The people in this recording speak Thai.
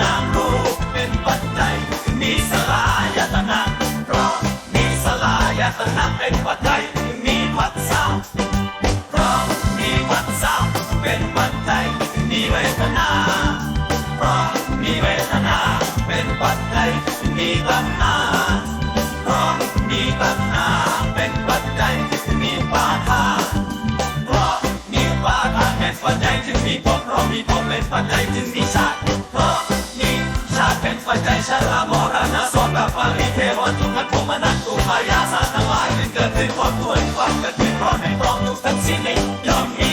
นามรูปเป็นปัจจัยจึงมีสลายตนะเพราะมีสลายตนะเป็นปัจจัยจึงมีปัสสาวะเพราะมีปัสสาวะเป็นปัจจัยจึงมีเวทนาเพราะมีเวทนาเป็นปัจจัยจึงมีตัณหาเพราะมีตัณหาเป็นปัจจัยจึงมีปาทาเพราะมีปาทาเป็นปัจจัยจึงมีภพเพราะมีภพเป็นปัจจัยจึงมีชาติ ลอมรณะสอนแบบปาริเทวันทุกันภูมินันตุมายาสาทั้งหลายเป็นเกิดขึ้นความด้วยความกิดขึ้นร้อนแห่งร้องทุกทั้งสิ้นิยอมเ